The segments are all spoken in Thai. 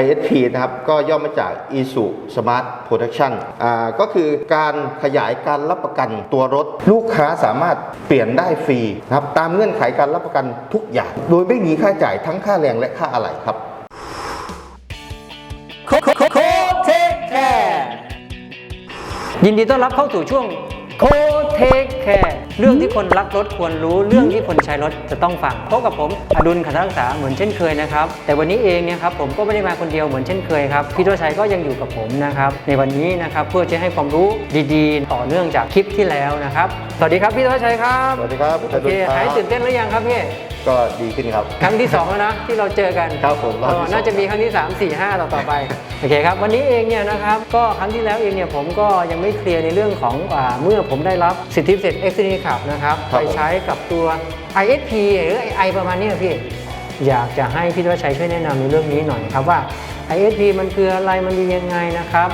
ISP นะครับก็ย่อมาจาก ISU Smart Production อ่าก็คือการขยายการรับประกันตัวรถ ลูกค้าสามารถเปลี่ยนได้ฟรีนะครับตามเงื่อนไขการรับประกันทุกอย่าง โดยไม่มีค่าใช้จ่ายทั้งค่าแรงและค่าอะไหล่ครับโคโคโคเทคแคร์ยินดีต้อนรับเข้าสู่ช่วงโคเทคแคร์ เรื่องที่คนรักรถควรรู้เรื่องที่คนใช้รถจะต้องฟังพบกับผมอดุลขันธรักษาเหมือนเช่นเคยนะครับ แต่วันนี้เองเนี่ยครับผมก็ไม่ได้มาคนเดียวเหมือนเช่นเคยครับพี่ตัวชัยก็ยังอยู่กับผมนะครับในวันนี้นะครับเพื่อจะให้ความรู้ดีๆ ต่อเนื่องจากคลิปที่แล้วนะครับสวัสดีครับพี่ตัวชัยครับสวัสดีครับโอเคหายตื่นเต้นหรือยังครับพี่ก็ดีขึ้นครับ ครั้งที่สองแล้วนะที่เราเจอกันครับผมรอบที่เออสองน่าจะมีครั้งที่ 3 4 5 ต่อต่อไป โอเคครับวันนี้เองเนี่ยนะครับก็ครั้งที่แล้วเองเนี่ยผมก็ยังไม่เคลียร์ในเรื่องของอาเมื่อผมได้รับสิทธิพิเศษ x อขับนะครับครับไปใช้กับตัว ISP หรือ i ประมาณนี้นะพี่อยากจะให้พี่ธวัชชัยช่วยแนะนำในเรื่องนี้หน่อยครับว่า ISP มันคืออะไรมันดียังไงนะครับ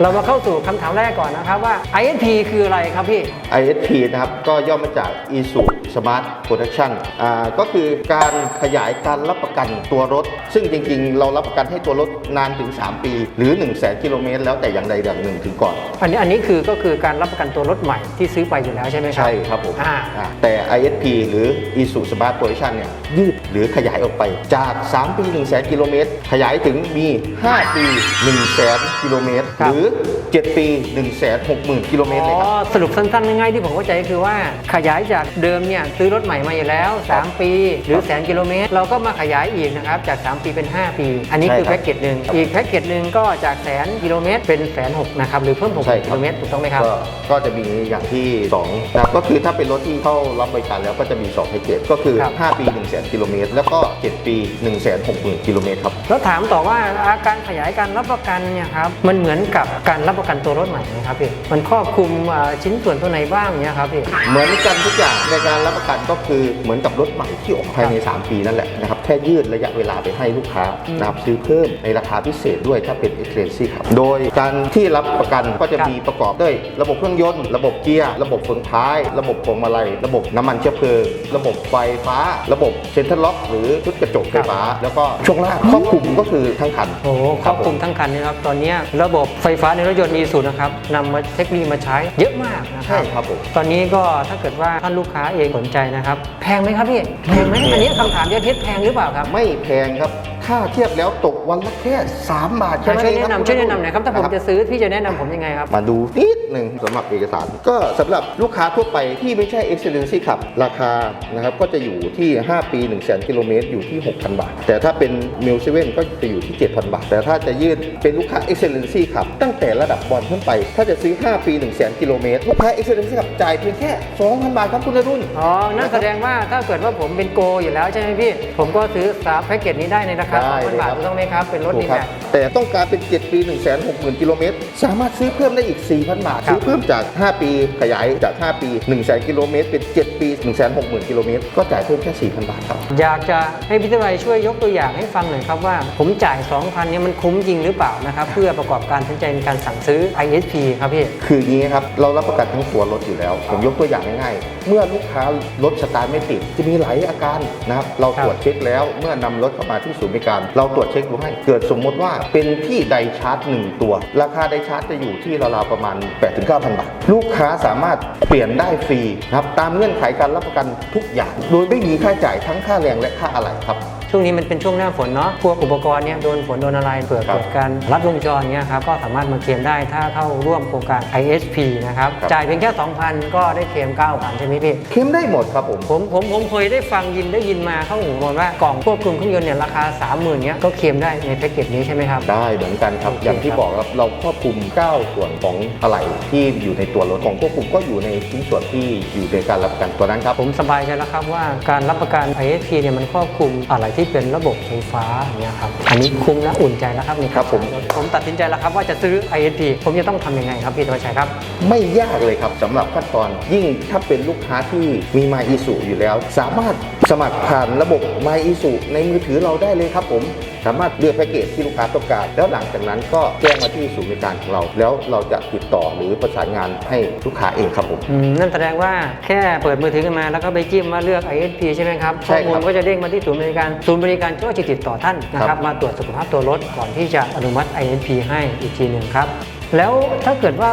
เรามาเข้าสู่คำถามแรกก่อนนะครับว่า ISP คืออะไรครับพี่ ISP นะครับก็ย่อมาจาก ISU Smart Production อ่าก็คือการขยายการรับประกันตัวรถ ซึ่งจริงๆ เรารับประกันให้ตัวรถนานถึง 3 ปี หรือ 1 0 0 0 0แกิโลเมตรแล้วแต่อย่างใดอย่างหนึ่งถึงก่อน อันนี้อันนี้คือก็คือการรับประกันตัวรถใหม่ที่ซื้อไปอยู่แล้วใช่ไหมครับ ใช่ครับผมอ่า อ่าแต่ ISP หรือ ISU Smart Production เนี่ยยืดหรือขยายออกไปจาก 3 ปี 1 0 0 0 0 0กิโลเมตรขยายถึงมี 5 ปี 1 0 0 0 0 0กิโลเมตรครับหรือ 7 ปี 1 6 0 0 0 0กิโลเมตรเลยครับ อ๋อสรุปสั้นๆง่ายๆที่ผมเข้าใจก็คือว่าขยายจากเดิมเนี่ยซื้อรถใหม่มาอยู่แล้ว 3 ปี หรือแสนกิโลเมตร เราก็มาขยายอีกนะครับจาก 3 ปีเป็น 5 ปี อันนี้คือใช่ครับแพ็กเกจหนึ่งอีกแพ็กเกจหนึ่งก็จากแสนกิโลเมตรเป็นแสนหกนะครับหรือเพิ่ม6ใช่คกิรับโลเมตรถูกต้องไหมครับ ก็ก็จะมีอย่างที่2นะครับก็คือถ้าเป็นรถที่เข้ารับบริการแล้วก็จะมี2แพ็กเกจก็คือ ครับ 5 ปี 1 0 0 0 0 0กิโลเมตรแล้วก็ 7 ปี 1 6 0 0 0 0กิโลเมตรครับแล้วถามต่อว่าอาการขยายการรับประกันเนี่ยครับมันเหมือนกับการรับประกันตัวรถใหม่ไหมครับพี่มันครอบคลุมอ่าชิ้นส่วนตัวไหนบ้างเนี่ยครับพี่ เหมือนกันทุกอย่างในการรับประกันก็คือเหมือนกับรถใหม่ที่ออกภายใน 3 ปีนั่นแหละนะครับแค่ยืดระยะเวลาไปให้ลูกค้านะครับซื้อเพิ่มในราคาพิเศษด้วยถ้าเป็น e x c e l l e n c y ครับโดยการที่รับประกันก็จะครับมีประกอบด้วย ระบบเครื่องยนต์ระบบเกียร์ระบบเฟืองท้าย ระบบพวงมาลัย ระบบน้ำมันเชื้อเพลิง ระบบไฟฟ้า ระบบเซ็นทรัลล็อก หรือชุดกระจกไฟฟ้า แล้วก็ช่วงล่างครอบคลุมก็คือทั้งคันโอ้โหครอบคลุมทั้งคันนะครับตอนนี้ระบบไฟฟ้าในรถยนต์มีสูตรนะครับนำมาเทคโนโลยีมาใช้เยอะมากนะครัใช่ครับผมตอนนี้ก็ถ้าเกิดว่าท่านลูกค้าเองสนใจนะครับ แพงไหมครับพี่แพงไหมอันนี้คำถามยอดฮิตแพงหรือเปล่าครับ ไม่แพงครับถ้าเทียบแล้วตกวันละแค่ 3 บาทแค่อะนั้นช่วยเองแนะครับนำช่วยแนะนำหน่อยครับถ้าผมนจะซื้อพี่จะแนะนำผมยังไงครับ มาดูนิดหนึ่งสำหรับเอกสาร ก็สำหรับลูกค้าทั่วไปที่ไม่ใช่ Excellency ขับ ราคานะครับก็จะอยู่ที่ 5 ปี1 0 0 0 0 0 กิโลเมตรอยู่ที่ 6,000 บาท แต่ถ้าเป็น m i l 7ก็จะอยู่ที่ 7,000 บาท แต่ถ้าจะยืดเป็นลูกค้า Excellency ขับตั้งแต่ระดับบอลขึ้นไป ถ้าจะซื้อ 5 ปี 1 0 0 0 0 0กิโลเมตรลูกค้า Excellency ขับจ่ายเพียงแค่ 2,000 บาทครับคุณอรุ่น อ๋อ นั่นแสดงว่าถ้าเกิดว่าผมเป็นโกอยู่แล้วใช่ไหมพี่ ผมก็ซื้อสามแพ็กเกจนี้ได้ในราคาได้2,000เลยบาทครับ ถูกต้องไหมครับ เป็นรถถูดีกคแม็รับก แต่ต้องการเป็น 7 ปี 1 6 0 0 0 0 กิโลเมตร สามารถซื้อเพิ่มได้อีก 4,000 บาท ครับ ซื้อเพิ่มจาก 5 ปีขยายจาก 5 ปี 1 0 0 0 0 กิโลเมตรเป็น 7 ปี 1 6 0 0 0 0กิโลเมตร ก็จ่ายเพิ่มแค่ 4,000 บาทครับ อยากจะให้พี่ทวายช่วยยกตัวอย่างให้ฟังหน่อยครับว่า ผมจ่าย 2,000เนี่ยมันคุ้มจริงหรือเปล่านะครับเพื่อประกอบการตัดสินใจในการสั่งซื้อ ISP ครับพี่ คืออย่างนี้ครับ เรารับประกันทั้งตัวรถอยู่แล้ว ผมยกตัวอย่างง่ายๆ เมื่อลูกค้ารถสตาร์ทไม่ติด จะมีหลายอาการนะครับ เราครับตรวจเช็คแล้ว เมื่อนำรถเข้ามาที่ศูนย์บริการเราตรวจเช็คดูให้ เกิดสมมติว่าเป็นที่ไดชาร์จ 1 ตัว ราคาไดชาร์จจะอยู่ที่ราวๆประมาณ 8-9,000 บาท ลูกค้าสามารถเปลี่ยนได้ฟรีครับตามเงื่อนไขการรับประกันทุกอย่าง โดยไม่มีค่าใช้จ่ายทั้งค่าแรงและค่าอะไรครับ ช่วงนี้มันเป็นช่วงหน้าฝนเนาะพวกอุปกรณ์เนี่ยโดนฝนโดนอะไรเกิดครับเกิดการรัดวงจรเนี่ยครับก็สามารถมาเคลมได้ถ้าเข้าร่วมโครงการ ISP นะครับครับจ่ายเพียงแค่ 2,000 ก็ได้เคลม9,000ใช่ไหมพี่เข้มได้หมดครับผมผมผมผมเคยได้ฟังยินได้ยินมาเข้าหูมาว่ากล่องควบคุมเครื่องยนต์เนี่ยราคา 30,000เนี้ยก็เคลมได้ในแพ็กเกจนี้ใช่ไหมครับ ได้เหมือนกันครับโอเคอย่างที่ครับบอกครับเราครอบคลุม 9 ส่วนของอะไหล่ที่อยู่ในตัวรถของควบคุมก็อยู่ในชิ้นส่วนที่อยู่ในการรับประกันตัวนั้นครับผมสบายใจแล้วครับว่าการรับประกัน ISP เนี่ยมันครอบคลุมอะไรที่เป็นระบบไฟฟ้าอย่างเนี่ยครับอันนี้คุ้มและอุ่นใจแล้วครับนี่ครับผม ผมตัดสินใจแล้วครับว่าจะซื้อ ISP ผมจะต้องทำยังไงครับพี่ธวัชชัยครับ ไม่ยากเลยครับสำหรับขั้นตอนยิ่งถ้าเป็นลูกค้าที่มี My i s u อยู่แล้ว สามารถสมัครผ่านระบบ My i s u ในมือถือเราได้เลยครับผม สามารถเลือกแพ็กเกจที่ลูกค้าต้องการ แล้วหลังจากนั้นก็แจ้งมาที่ศูนย์บริการของเรา แล้วเราจะติดต่อหรือประสานงานให้ลูกค้าเองครับผม อืมนั่นแสดงว่าแค่เปิดมือถือกันมาแล้วก็ไปจิ้มว่าเลือก ISP ใช่ไหมครับใช่ข้อครับมูลก็จะเด้งมาที่ศูนย์บริการศูนย์บริการก็จะติดต่อท่านนะคครัรับ บมาตรวจสุขภาพตัวรถก่อนที่จะอนุมัติ ISP ให้อีกทีหนึ่งครับ แล้วถ้าเกิดว่า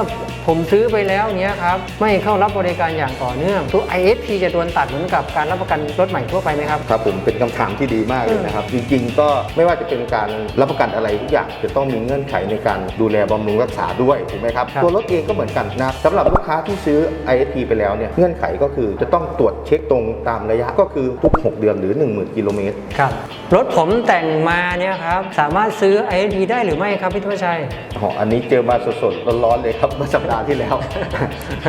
ผมซื้อไปแล้วเนี้ยครับไม่เข้ารับบริการอย่างต่อเนื่องตัว ISP จะโดนตัดเหมือนกับการรับประกันรถใหม่ทั่วไปไหมครับ ครับผมเป็นคำถามที่ดีมากเลยนะครับ จริงๆ ก็ไม่ว่าจะเป็นการรับประกันอะไรทุกอย่างจะต้องมีเงื่อนไขในการดูแลบำรุงรักษาด้วยถูกไหมครับ ครับตัวรถเองก็เหมือนกันนะครับสำหรับลูกค้าที่ซื้อ ISP ไปแล้วเนี่ยเงื่อนไขก็คือจะต้องตรวจเช็คตรงตามระยะก็คือทุก 6 เดือนหรือ 10,000กิโลเมตร ครับรถผมแต่งมาเนี่ยครับสามารถซื้อ ISP ได้หรือไม่ครับพี่ทวชัย อ๋ออันนี้เจอมาสดๆร้อนๆเลยครับเมื่อสัปดาห์ที่แล้ว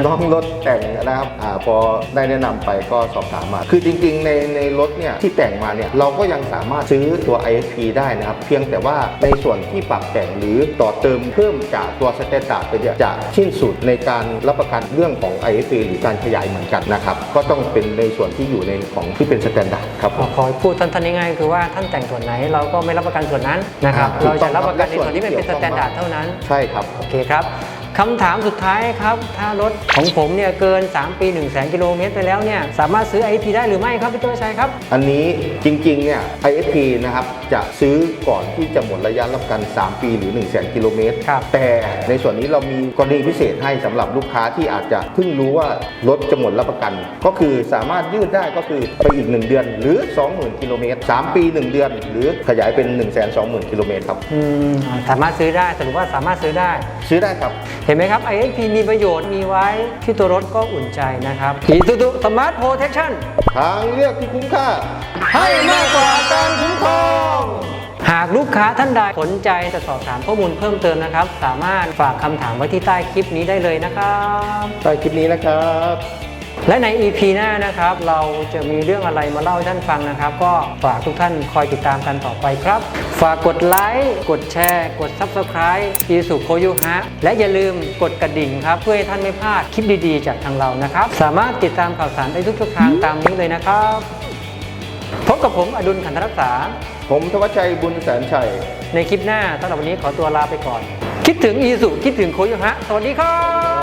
น้องรถแต่งนะครับอาพอได้แนะนำไปก็สอบถามมา คือจริงๆในในรถเนี่ยที่แต่งมาเนี่ยเราก็ยังสามารถซื้อตัว ISP ได้นะครับ เพียงแต่ว่าในส่วนที่ปรับแต่งหรือต่อเติมเพิ่มจากตัวสแตนดาร์ดไปเนี่ยจะสิ้นสุดในการรับประกันเรื่องของ ISP หรือการขยายเหมือนกันนะครับ ก็ต้องเป็นในส่วนที่อยู่ในของที่เป็นสแตนดาร์ดครับผม ขอพูดท่านๆง่ายๆคือว่าท่านแต่งส่วนไหนเราก็ไม่รับประกันส่วนนั้นนะครับ อ่าถูเรากต้จะองรับประกันในครับส่วนที่เป็นเป็นสแตนดาร์ดเท่านั้น ใช่ครับโอเคครับ คำถามสุดท้ายครับ ถ้ารถของผมเนี่ยเกิน 3 ปี 1 0 0 0 0แกิโลเมตรไปแล้วเนี่ยสามารถซื้อ IP ได้หรือไม่ครับพี่ตัวชัยครับ อันนี้จริงๆเนี่ย ISP นะครับจะซื้อก่อนที่จะหมดระยะรับประกัน 3 ปีหรือ 1 0 0 0 0แกิโลเมตรครับแต่ในส่วนนี้เรามีกรณีพิเศษให้สำหรับลูกค้าที่อาจจะเพิ่งรู้ว่ารถจะหมดรับประกัน ก็คือสามารถยืดได้ก็คือไปอีก 1 เดือนหรือ 20,000กิโลเมตร3ปี 1 เดือน หรือขยายเป็น 1 2 0 0 0 0กิโลเมตรครับอืมสามารถซื้อได้สรุปว่าสามารถซื้อได้ ซื้อได้ครับเห็นไหมครับ ISP มีประโยชน์มีไว้ที่ตัวรถก็อุ่นใจนะครับอีซูซูสมาร์ทโปรเทคชั่นทางเลือกที่คุ้มค่า ให้มากกว่าการคุ้มครองหากลูกค้าท่านใดสนใจจะสอบถามข้อมูลเพิ่มเติมนะครับ สามารถฝากคำถามไว้ที่ใต้คลิปนี้ได้เลยนะครับ ใต้คลิปนี้นะครับ และใน EP หน้านะครับ เราจะมีเรื่องอะไรมาเล่าให้ท่านฟังนะครับ ก็ฝากทุกท่านคอยติดตามกันต่อไปครับ ฝากกดไลค์กดแชร์ กด Subscribe อีสุโคยุฮะและอย่าลืมกดกระดิ่งครับ เพื่อให้ท่านไม่พลาดคลิปดีๆ จากทางเรานะครับ สามารถติดตามข่าวสารได้ทุกๆทางตามนี้เลยนะครับ พบกับผมอดุลขันธรักษา ผมทวัชชัยบุญแสนชัย ในคลิปหน้าสำหรับวันนี้ขอตัวลาไปก่อน คิดถึงอีสุคิดถึงโคยุฮะสวัสดีครับ